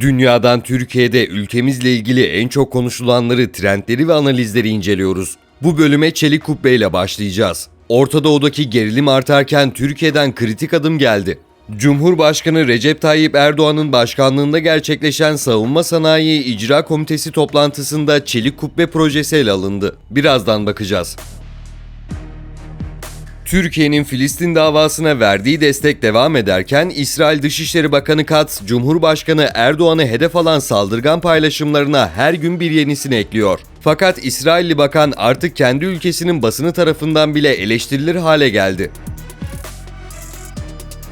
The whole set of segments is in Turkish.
Dünyadan Türkiye'de ülkemizle ilgili en çok konuşulanları, trendleri ve analizleri inceliyoruz. Bu bölüme Çelik Kubbe ile başlayacağız. Orta Doğu'daki gerilim artarken Türkiye'den kritik adım geldi. Cumhurbaşkanı Recep Tayyip Erdoğan'ın başkanlığında gerçekleşen Savunma Sanayi İcra Komitesi toplantısında Çelik Kubbe projesi ele alındı. Birazdan bakacağız. Türkiye'nin Filistin davasına verdiği destek devam ederken İsrail Dışişleri Bakanı Katz, Cumhurbaşkanı Erdoğan'ı hedef alan saldırgan paylaşımlarına her gün bir yenisini ekliyor. Fakat İsrailli bakan artık kendi ülkesinin basını tarafından bile eleştirilir hale geldi.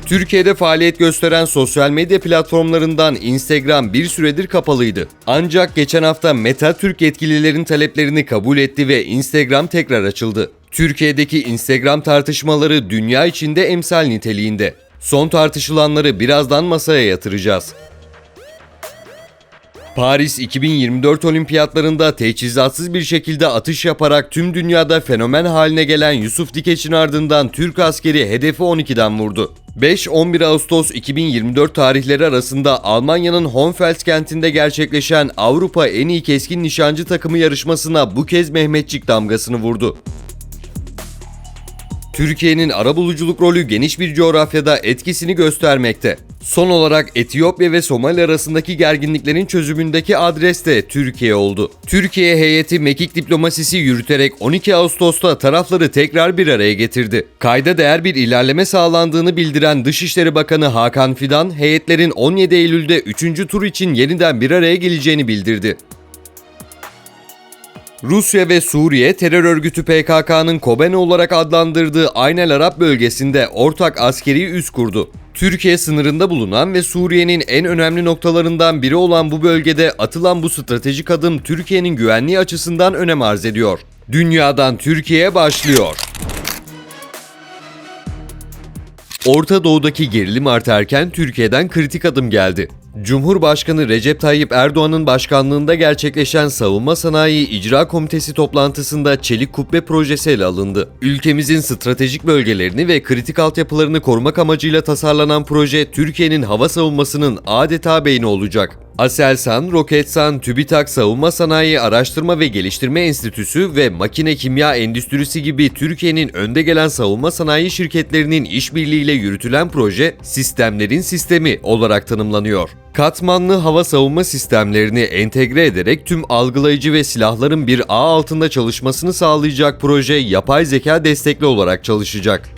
Türkiye'de faaliyet gösteren sosyal medya platformlarından Instagram bir süredir kapalıydı. Ancak geçen hafta Meta Türk yetkililerin taleplerini kabul etti ve Instagram tekrar açıldı. Türkiye'deki Instagram tartışmaları dünya içinde emsal niteliğinde. Son tartışılanları birazdan masaya yatıracağız. Paris 2024 olimpiyatlarında teçhizatsız bir şekilde atış yaparak tüm dünyada fenomen haline gelen Yusuf Dikeç'in ardından Türk askeri hedefi 12'den vurdu. 5-11 Ağustos 2024 tarihleri arasında Almanya'nın Honfeld kentinde gerçekleşen Avrupa en iyi keskin nişancı takımı yarışmasına bu kez Mehmetçik damgasını vurdu. Türkiye'nin arabuluculuk rolü geniş bir coğrafyada etkisini göstermekte. Son olarak Etiyopya ve Somali arasındaki gerginliklerin çözümündeki adres de Türkiye oldu. Türkiye heyeti mekik diplomasisi yürüterek 12 Ağustos'ta tarafları tekrar bir araya getirdi. Kayda değer bir ilerleme sağlandığını bildiren Dışişleri Bakanı Hakan Fidan, heyetlerin 17 Eylül'de 3. tur için yeniden bir araya geleceğini bildirdi. Rusya ve Suriye terör örgütü PKK'nın Kobane olarak adlandırdığı Aynel Arap bölgesinde ortak askeri üs kurdu. Türkiye sınırında bulunan ve Suriye'nin en önemli noktalarından biri olan bu bölgede atılan bu stratejik adım Türkiye'nin güvenliği açısından önem arz ediyor. Dünyadan Türkiye başlıyor. Orta Doğu'daki gerilim artarken Türkiye'den kritik adım geldi. Cumhurbaşkanı Recep Tayyip Erdoğan'ın başkanlığında gerçekleşen Savunma Sanayi İcra Komitesi toplantısında Çelik Kubbe projesi ele alındı. Ülkemizin stratejik bölgelerini ve kritik altyapılarını korumak amacıyla tasarlanan proje Türkiye'nin hava savunmasının adeta beyni olacak. Aselsan, Roketsan, TÜBİTAK Savunma Sanayi Araştırma ve Geliştirme Enstitüsü ve Makine Kimya Endüstrisi gibi Türkiye'nin önde gelen savunma sanayi şirketlerinin işbirliğiyle yürütülen proje, sistemlerin sistemi olarak tanımlanıyor. Katmanlı hava savunma sistemlerini entegre ederek tüm algılayıcı ve silahların bir ağ altında çalışmasını sağlayacak proje yapay zeka destekli olarak çalışacak.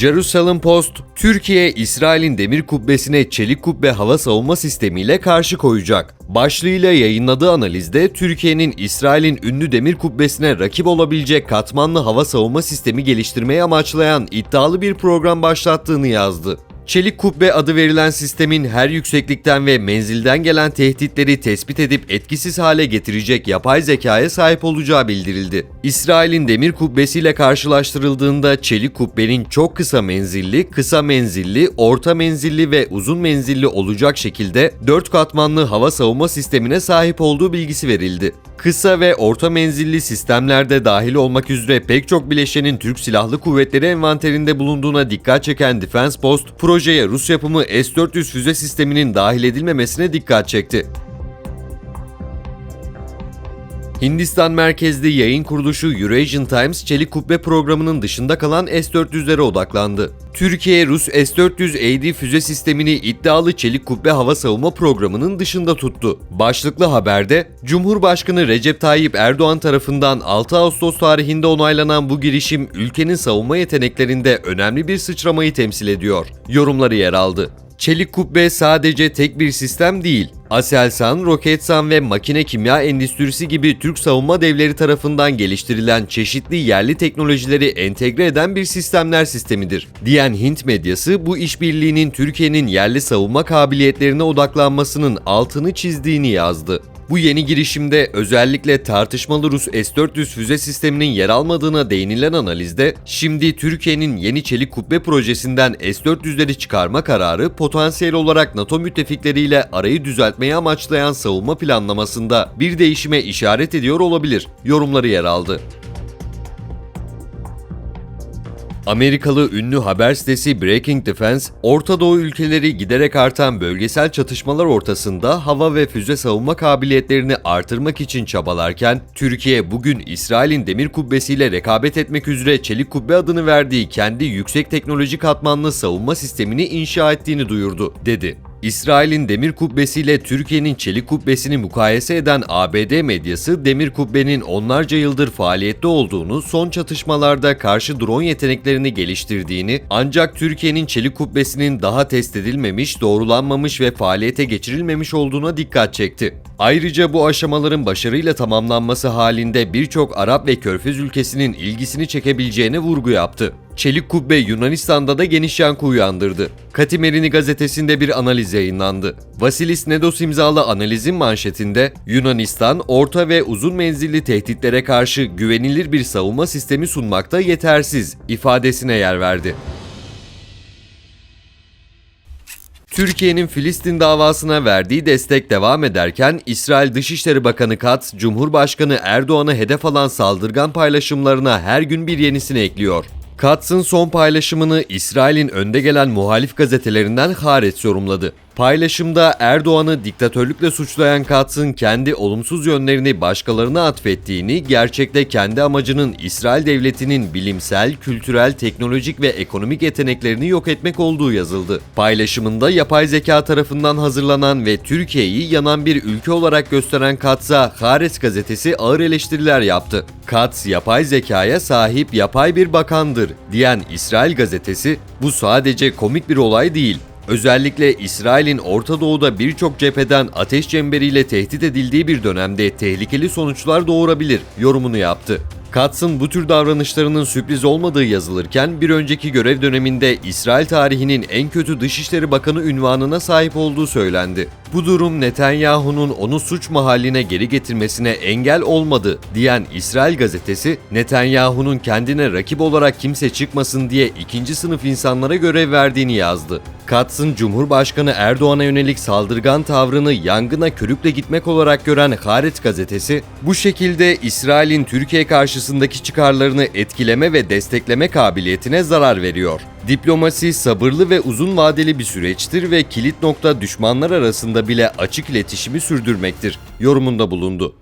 Jerusalem Post, Türkiye, İsrail'in demir kubbesine çelik kubbe hava savunma sistemiyle karşı koyacak. Başlığıyla yayınladığı analizde Türkiye'nin İsrail'in ünlü demir kubbesine rakip olabilecek katmanlı hava savunma sistemi geliştirmeyi amaçlayan iddialı bir program başlattığını yazdı. Çelik kubbe adı verilen sistemin her yükseklikten ve menzilden gelen tehditleri tespit edip etkisiz hale getirecek yapay zekaya sahip olacağı bildirildi. İsrail'in demir kubbesiyle karşılaştırıldığında çelik kubbenin çok kısa menzilli, kısa menzilli, orta menzilli ve uzun menzilli olacak şekilde 4 katmanlı hava savunma sistemine sahip olduğu bilgisi verildi. Kısa ve orta menzilli sistemlerde dahil olmak üzere pek çok bileşenin Türk Silahlı Kuvvetleri envanterinde bulunduğuna dikkat çeken Defense Post, projeye Rus yapımı S-400 füze sisteminin dahil edilmemesine dikkat çekti. Hindistan merkezli yayın kuruluşu Eurasian Times çelik kubbe programının dışında kalan S-400'lere odaklandı. Türkiye, Rus S-400 AD füze sistemini iddialı çelik kubbe hava savunma programının dışında tuttu. Başlıklı haberde, Cumhurbaşkanı Recep Tayyip Erdoğan tarafından 6 Ağustos tarihinde onaylanan bu girişim ülkenin savunma yeteneklerinde önemli bir sıçramayı temsil ediyor. Yorumları yer aldı. Çelik kubbe sadece tek bir sistem değil. Aselsan, Roketsan ve makine kimya endüstrisi gibi Türk savunma devleri tarafından geliştirilen çeşitli yerli teknolojileri entegre eden bir sistemler sistemidir. Diyen Hint medyası bu işbirliğinin Türkiye'nin yerli savunma kabiliyetlerine odaklanmasının altını çizdiğini yazdı. Bu yeni girişimde özellikle tartışmalı Rus S-400 füze sisteminin yer almadığına değinilen analizde, şimdi Türkiye'nin yeni çelik kubbe projesinden S-400'leri çıkarma kararı potansiyel olarak NATO müttefikleriyle arayı düzeltmeyi amaçlayan savunma planlamasında bir değişime işaret ediyor olabilir. Yorumları yer aldı. Amerikalı ünlü haber sitesi Breaking Defense, Orta Doğu ülkeleri giderek artan bölgesel çatışmalar ortasında hava ve füze savunma kabiliyetlerini artırmak için çabalarken, Türkiye bugün İsrail'in demir kubbesiyle rekabet etmek üzere Çelik Kubbe adını verdiği kendi yüksek teknoloji katmanlı savunma sistemini inşa ettiğini duyurdu, dedi. İsrail'in demir kubbesiyle Türkiye'nin çelik kubbesini mukayese eden ABD medyası demir kubbenin onlarca yıldır faaliyette olduğunu, son çatışmalarda karşı drone yeteneklerini geliştirdiğini, ancak Türkiye'nin çelik kubbesinin daha test edilmemiş, doğrulanmamış ve faaliyete geçirilmemiş olduğuna dikkat çekti. Ayrıca bu aşamaların başarıyla tamamlanması halinde birçok Arap ve Körfez ülkesinin ilgisini çekebileceğine vurgu yaptı. Çelik Kubbe Yunanistan'da da geniş yankı uyandırdı. Katimerini gazetesinde bir analiz yayınlandı. Vasilis Nedos imzalı analizin manşetinde Yunanistan orta ve uzun menzilli tehditlere karşı güvenilir bir savunma sistemi sunmakta yetersiz ifadesine yer verdi. Türkiye'nin Filistin davasına verdiği destek devam ederken İsrail Dışişleri Bakanı Katz, Cumhurbaşkanı Erdoğan'ı hedef alan saldırgan paylaşımlarına her gün bir yenisini ekliyor. Katz'ın son paylaşımını İsrail'in önde gelen muhalif gazetelerinden Haaretz yorumladı. Paylaşımda Erdoğan'ı diktatörlükle suçlayan Katz'ın kendi olumsuz yönlerini başkalarına atfettiğini, gerçekte kendi amacının İsrail devletinin bilimsel, kültürel, teknolojik ve ekonomik yeteneklerini yok etmek olduğu yazıldı. Paylaşımında yapay zeka tarafından hazırlanan ve Türkiye'yi yanan bir ülke olarak gösteren Katz'a Haaretz gazetesi ağır eleştiriler yaptı. Katz, yapay zekaya sahip yapay bir bakandır diyen İsrail gazetesi, bu sadece komik bir olay değil, Özellikle İsrail'in Orta Doğu'da birçok cepheden ateş çemberiyle tehdit edildiği bir dönemde tehlikeli sonuçlar doğurabilir yorumunu yaptı. Katz'ın bu tür davranışlarının sürpriz olmadığı yazılırken bir önceki görev döneminde İsrail tarihinin en kötü Dışişleri Bakanı ünvanına sahip olduğu söylendi. Bu durum Netanyahu'nun onu suç mahalline geri getirmesine engel olmadı diyen İsrail gazetesi, Netanyahu'nun kendine rakip olarak kimse çıkmasın diye ikinci sınıf insanlara görev verdiğini yazdı. Katz'ın Cumhurbaşkanı Erdoğan'a yönelik saldırgan tavrını yangına körükle gitmek olarak gören Haaretz gazetesi, bu şekilde İsrail'in Türkiye karşısındaki çıkarlarını etkileme ve destekleme kabiliyetine zarar veriyor. Diplomasi sabırlı ve uzun vadeli bir süreçtir ve kilit nokta düşmanlar arasında bile açık iletişimi sürdürmektir. Yorumunda bulundu.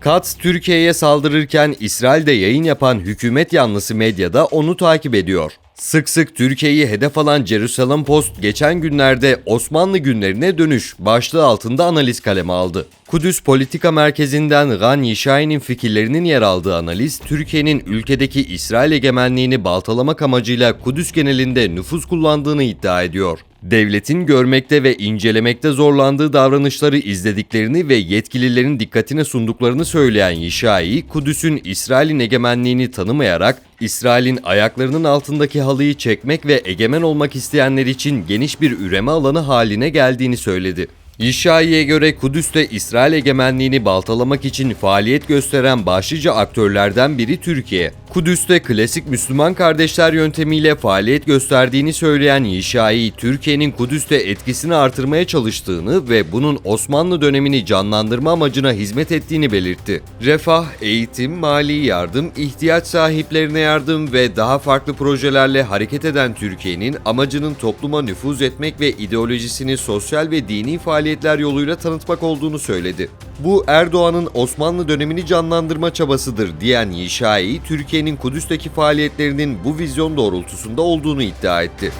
Katz Türkiye'ye saldırırken İsrail'de yayın yapan hükümet yanlısı medyada onu takip ediyor. Sık sık Türkiye'yi hedef alan Jerusalem Post geçen günlerde Osmanlı günlerine dönüş başlığı altında analiz kaleme aldı. Kudüs Politika Merkezi'nden Gan Yişay'ın fikirlerinin yer aldığı analiz, Türkiye'nin ülkedeki İsrail egemenliğini baltalamak amacıyla Kudüs genelinde nüfuz kullandığını iddia ediyor. Devletin görmekte ve incelemekte zorlandığı davranışları izlediklerini ve yetkililerin dikkatine sunduklarını söyleyen Yişai, Kudüs'ün İsrail'in egemenliğini tanımayarak İsrail'in ayaklarının altındaki halıyı çekmek ve egemen olmak isteyenler için geniş bir üreme alanı haline geldiğini söyledi. İşai'ye göre Kudüs'te İsrail egemenliğini baltalamak için faaliyet gösteren başlıca aktörlerden biri Türkiye. Kudüs'te klasik Müslüman kardeşler yöntemiyle faaliyet gösterdiğini söyleyen Yişai, Türkiye'nin Kudüs'te etkisini artırmaya çalıştığını ve bunun Osmanlı dönemini canlandırma amacına hizmet ettiğini belirtti. Refah, eğitim, mali yardım, ihtiyaç sahiplerine yardım ve daha farklı projelerle hareket eden Türkiye'nin amacının topluma nüfuz etmek ve ideolojisini sosyal ve dini faaliyetler yoluyla tanıtmak olduğunu söyledi. Bu Erdoğan'ın Osmanlı dönemini canlandırma çabasıdır diyen Yişai, Türkiye'nin Kudüs'teki faaliyetlerinin bu vizyon doğrultusunda olduğunu iddia etti.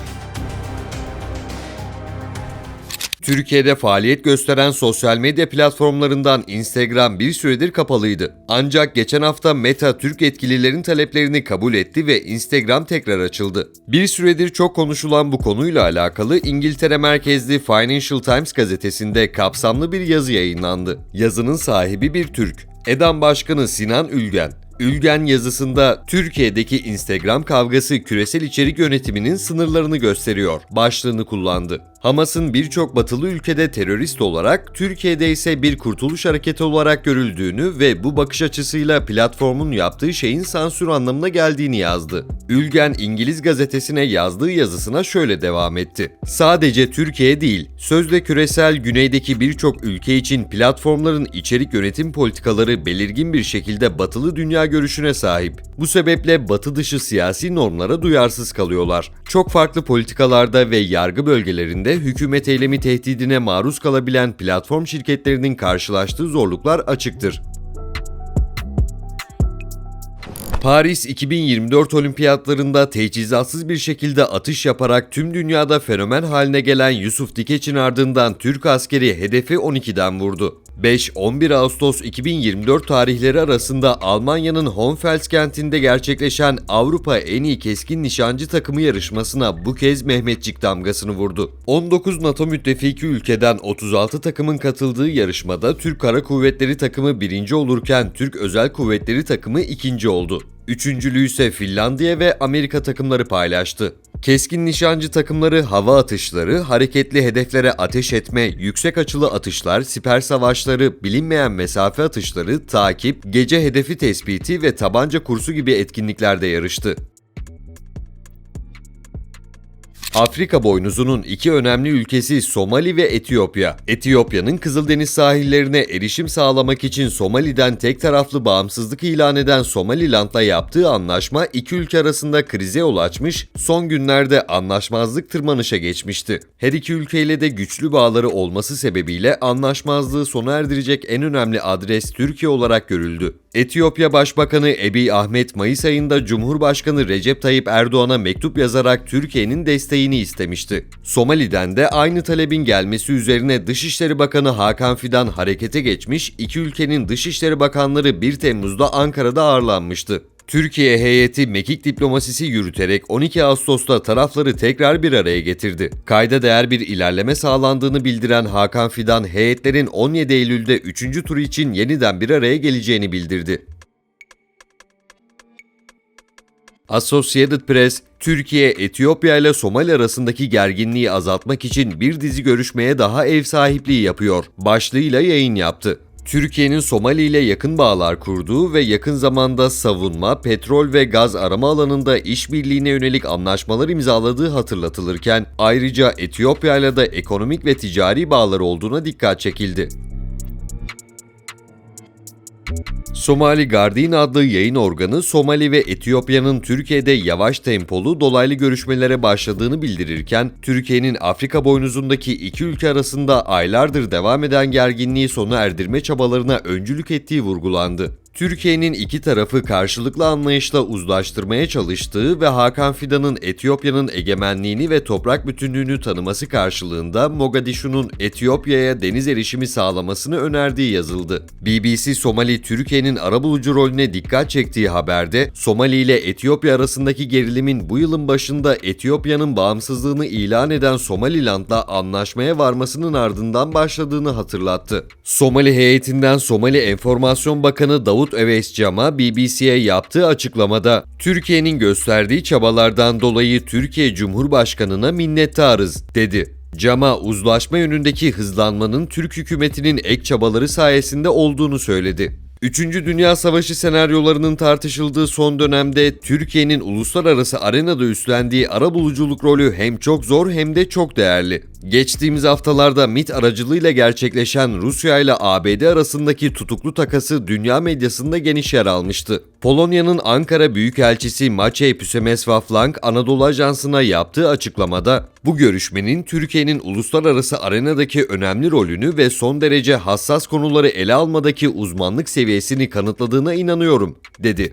Türkiye'de faaliyet gösteren sosyal medya platformlarından Instagram bir süredir kapalıydı. Ancak geçen hafta Meta Türk yetkililerin taleplerini kabul etti ve Instagram tekrar açıldı. Bir süredir çok konuşulan bu konuyla alakalı İngiltere merkezli Financial Times gazetesinde kapsamlı bir yazı yayınlandı. Yazının sahibi bir Türk. EDAM Başkanı Sinan Ülgen, Ülgen yazısında Türkiye'deki Instagram kavgası küresel içerik yönetiminin sınırlarını gösteriyor başlığını kullandı. Hamas'ın birçok batılı ülkede terörist olarak, Türkiye'de ise bir kurtuluş hareketi olarak görüldüğünü ve bu bakış açısıyla platformun yaptığı şeyin sansür anlamına geldiğini yazdı. Ülgen İngiliz gazetesine yazdığı yazısına şöyle devam etti. Sadece Türkiye değil, sözde küresel güneydeki birçok ülke için platformların içerik yönetim politikaları belirgin bir şekilde batılı dünya görüşüne sahip. Bu sebeple batı dışı siyasi normlara duyarsız kalıyorlar. Çok farklı politikalarda ve yargı bölgelerinde hükümet eylemi tehdidine maruz kalabilen platform şirketlerinin karşılaştığı zorluklar açıktır. Paris 2024 olimpiyatlarında teçhizatsız bir şekilde atış yaparak tüm dünyada fenomen haline gelen Yusuf Dikeç'in ardından Türk askeri hedefi 12'den vurdu. 5-11 Ağustos 2024 tarihleri arasında Almanya'nın Honfels kentinde gerçekleşen Avrupa en iyi keskin nişancı takımı yarışmasına bu kez Mehmetçik damgasını vurdu. 19 NATO müttefiki ülkeden 36 takımın katıldığı yarışmada Türk Kara Kuvvetleri takımı birinci olurken Türk Özel Kuvvetleri takımı ikinci oldu. Üçüncülüğü ise Finlandiya ve Amerika takımları paylaştı. Keskin nişancı takımları hava atışları, hareketli hedeflere ateş etme, yüksek açılı atışlar, siper savaşları, bilinmeyen mesafe atışları, takip, gece hedefi tespiti ve tabanca kursu gibi etkinliklerde yarıştı. Afrika boynuzunun iki önemli ülkesi Somali ve Etiyopya. Etiyopya'nın Kızıldeniz sahillerine erişim sağlamak için Somali'den tek taraflı bağımsızlık ilan eden Somaliland'la yaptığı anlaşma iki ülke arasında krize yol açmış, son günlerde anlaşmazlık tırmanışa geçmişti. Her iki ülkeyle de güçlü bağları olması sebebiyle anlaşmazlığı sona erdirecek en önemli adres Türkiye olarak görüldü. Etiyopya Başbakanı Ebi Ahmet Mayıs ayında Cumhurbaşkanı Recep Tayyip Erdoğan'a mektup yazarak Türkiye'nin desteğini istemişti. Somali'den de aynı talebin gelmesi üzerine Dışişleri Bakanı Hakan Fidan harekete geçmiş, iki ülkenin Dışişleri Bakanları 1 Temmuz'da Ankara'da ağırlanmıştı. Türkiye heyeti mekik diplomasisi yürüterek 12 Ağustos'ta tarafları tekrar bir araya getirdi. Kayda değer bir ilerleme sağlandığını bildiren Hakan Fidan, heyetlerin 17 Eylül'de 3. tur için yeniden bir araya geleceğini bildirdi. Associated Press, Türkiye, Etiyopya ile Somali arasındaki gerginliği azaltmak için bir dizi görüşmeye daha ev sahipliği yapıyor. Başlığıyla yayın yaptı. Türkiye'nin Somali ile yakın bağlar kurduğu ve yakın zamanda savunma, petrol ve gaz arama alanında işbirliğine yönelik anlaşmalar imzaladığı hatırlatılırken ayrıca Etiyopya ile de ekonomik ve ticari bağlar olduğuna dikkat çekildi. Somali Guardian adlı yayın organı Somali ve Etiyopya'nın Türkiye'de yavaş tempolu dolaylı görüşmelere başladığını bildirirken, Türkiye'nin Afrika boynuzundaki iki ülke arasında aylardır devam eden gerginliği sona erdirme çabalarına öncülük ettiği vurgulandı. Türkiye'nin iki tarafı karşılıklı anlayışla uzlaştırmaya çalıştığı ve Hakan Fidan'ın Etiyopya'nın egemenliğini ve toprak bütünlüğünü tanıması karşılığında Mogadishu'nun Etiyopya'ya deniz erişimi sağlamasını önerdiği yazıldı. BBC Somali Türkiye'nin arabulucu rolüne dikkat çektiği haberde Somali ile Etiyopya arasındaki gerilimin bu yılın başında Etiyopya'nın bağımsızlığını ilan eden Somaliland'la anlaşmaya varmasının ardından başladığını hatırlattı. Somali heyetinden Somali Enformasyon Bakanı Davut Davut Eves Cam'a BBC'ye yaptığı açıklamada Türkiye'nin gösterdiği çabalardan dolayı Türkiye Cumhurbaşkanı'na minnettarız dedi. Cama uzlaşma yönündeki hızlanmanın Türk hükümetinin ek çabaları sayesinde olduğunu söyledi. Üçüncü Dünya Savaşı senaryolarının tartışıldığı son dönemde Türkiye'nin uluslararası arenada üstlendiği arabuluculuk rolü hem çok zor hem de çok değerli. Geçtiğimiz haftalarda MIT aracılığıyla gerçekleşen Rusya ile ABD arasındaki tutuklu takası dünya medyasında geniş yer almıştı. Polonya'nın Ankara Büyükelçisi Maciej Przemysław Anadolu Ajansı'na yaptığı açıklamada bu görüşmenin Türkiye'nin uluslararası arenadaki önemli rolünü ve son derece hassas konuları ele almadaki uzmanlık seviyesini kanıtladığına inanıyorum, dedi.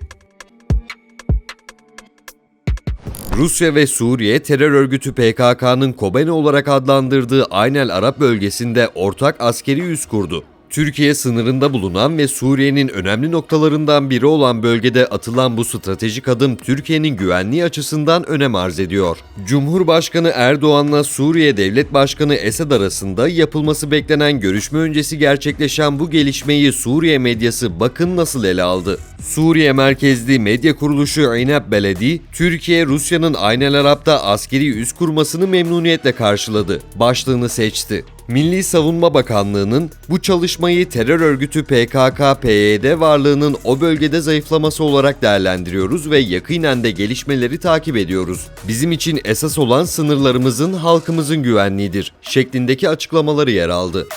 Rusya ve Suriye terör örgütü PKK'nın Kobane olarak adlandırdığı Aynel Arap bölgesinde ortak askeri üs kurdu. Türkiye sınırında bulunan ve Suriye'nin önemli noktalarından biri olan bölgede atılan bu stratejik adım Türkiye'nin güvenliği açısından önem arz ediyor. Cumhurbaşkanı Erdoğan'la Suriye Devlet Başkanı Esed arasında yapılması beklenen görüşme öncesi gerçekleşen bu gelişmeyi Suriye medyası bakın nasıl ele aldı. Suriye merkezli medya kuruluşu Inab Beledi, Türkiye Rusya'nın Aynel Arap'ta askeri üs kurmasını memnuniyetle karşıladı. Başlığını seçti. Milli Savunma Bakanlığı'nın bu çalışmayı terör örgütü PKK-PYD varlığının o bölgede zayıflaması olarak değerlendiriyoruz ve yakinen de gelişmeleri takip ediyoruz. Bizim için esas olan sınırlarımızın halkımızın güvenliğidir şeklindeki açıklamaları yer aldı.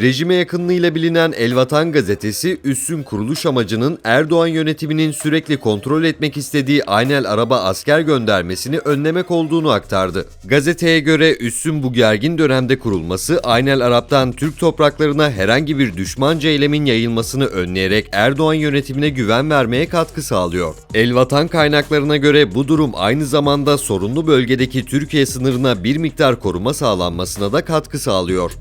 Rejime yakınlığıyla bilinen El Vatan gazetesi üssün kuruluş amacının Erdoğan yönetiminin sürekli kontrol etmek istediği Aynel Araba asker göndermesini önlemek olduğunu aktardı. Gazeteye göre üssün bu gergin dönemde kurulması Aynel Arap'tan Türk topraklarına herhangi bir düşmanca eylemin yayılmasını önleyerek Erdoğan yönetimine güven vermeye katkı sağlıyor. El Vatan kaynaklarına göre bu durum aynı zamanda sorunlu bölgedeki Türkiye sınırına bir miktar koruma sağlanmasına da katkı sağlıyor.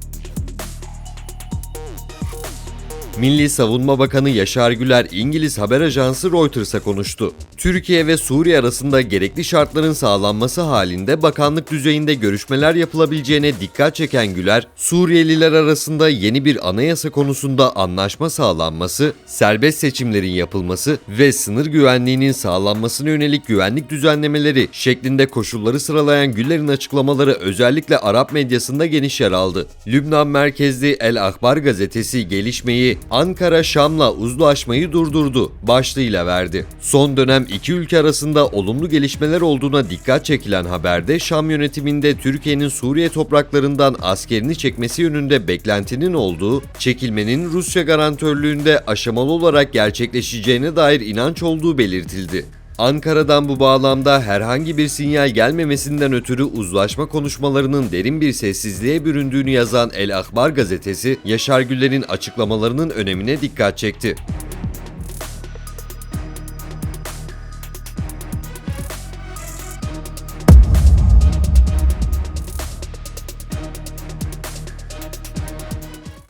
Milli Savunma Bakanı Yaşar Güler İngiliz haber ajansı Reuters'a konuştu. Türkiye ve Suriye arasında gerekli şartların sağlanması halinde bakanlık düzeyinde görüşmeler yapılabileceğine dikkat çeken Güler, Suriyeliler arasında yeni bir anayasa konusunda anlaşma sağlanması, serbest seçimlerin yapılması ve sınır güvenliğinin sağlanmasına yönelik güvenlik düzenlemeleri şeklinde koşulları sıralayan Güler'in açıklamaları özellikle Arap medyasında geniş yer aldı. Lübnan merkezli El Ahbar gazetesi gelişmeyi Ankara Şam'la uzlaşmayı durdurdu başlığıyla verdi. Son dönem iki ülke arasında olumlu gelişmeler olduğuna dikkat çekilen haberde Şam yönetiminde Türkiye'nin Suriye topraklarından askerini çekmesi yönünde beklentinin olduğu, çekilmenin Rusya garantörlüğünde aşamalı olarak gerçekleşeceğine dair inanç olduğu belirtildi. Ankara'dan bu bağlamda herhangi bir sinyal gelmemesinden ötürü uzlaşma konuşmalarının derin bir sessizliğe büründüğünü yazan El Ahbar gazetesi, Yaşar Güller'in açıklamalarının önemine dikkat çekti.